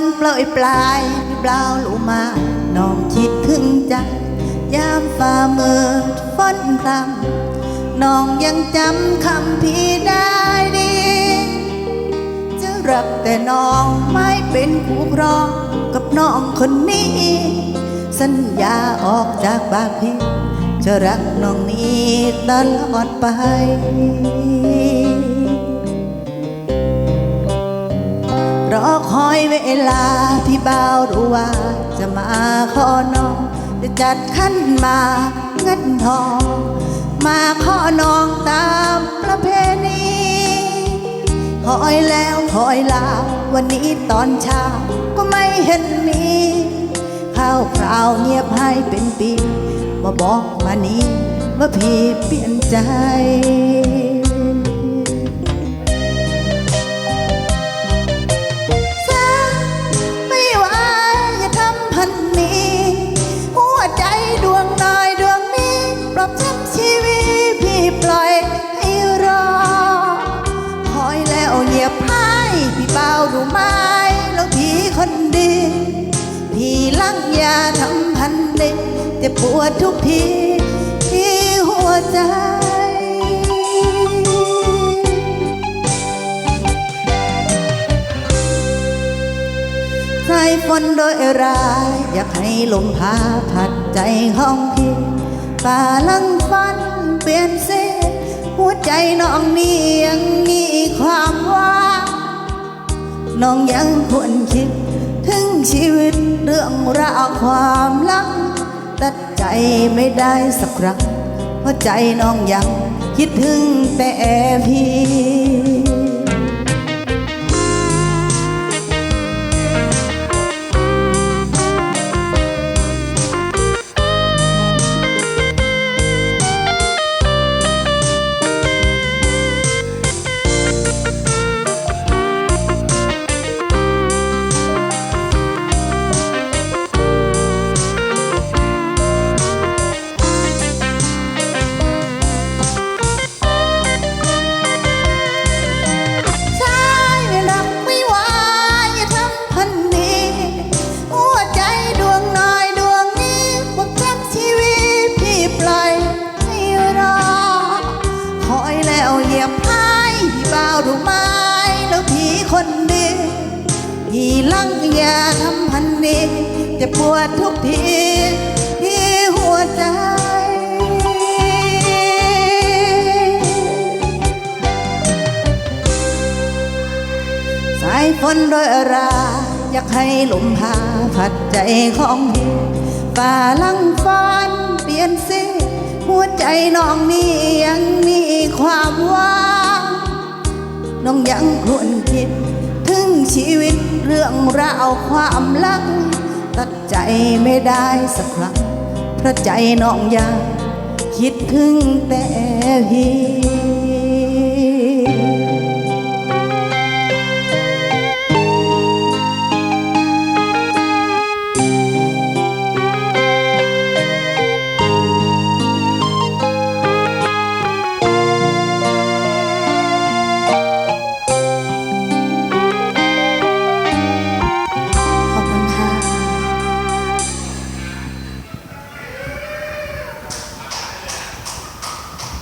นเปล่อยปลายเปล่าลูมา น้องคิดถึงจังยามฝ่ามือฝนพรำน้องยังจำคำพี่ได้ดี จะรักแต่น้องไม่เป็นคู่ครองกับน้องคนนี้ สัญญาออกจากปากพี่จะรักน้องนี้ตลอดไป อคอยเวลาพี่บ่าวรู้ว่า จะมาขอน้องจะจัดขั้นมาเงินทอง มาขอน้องตามประเพณีคอยแล้วคอยลาวันนี้ตอนเช้าก็ไม่เห็นมีข้าวคราวเงียบให้เป็นปีมาบอกมานี้ว่าพี่เปลี่ยนใจ พี่ลังอย่าทำพันเด็กเจ็บปวดทุกทีที่หัวใจสายฝนโดยรายอยากให้ลมพาผัดใจของพี่ป่าลังฟันเปลี่ยนเส้นหัวใจน้องนี่ยังมีความว่างน้องยังควรคิดถึงชีวิต เรื่องราวความลังตัดใจไม่ได้สักครั้งเพราะใจน้องยังคิดถึงแต่พี่ คนดีพี่ลังย่าทำพันนี้จะปวดทุกทีที่หัวใจสายฝนโดยรา อยากให้ลมพาผัดใจของพี่ป่าลังฟันเปลี่ยนสิหัวใจน้องนี่ยังมีความว่าง น้องยังควรคิด ถึงชีวิตเรื่องราวความลังตัดใจไม่ได้สักครั้งเพราะใจน้องยังคิดถึงแต่พี่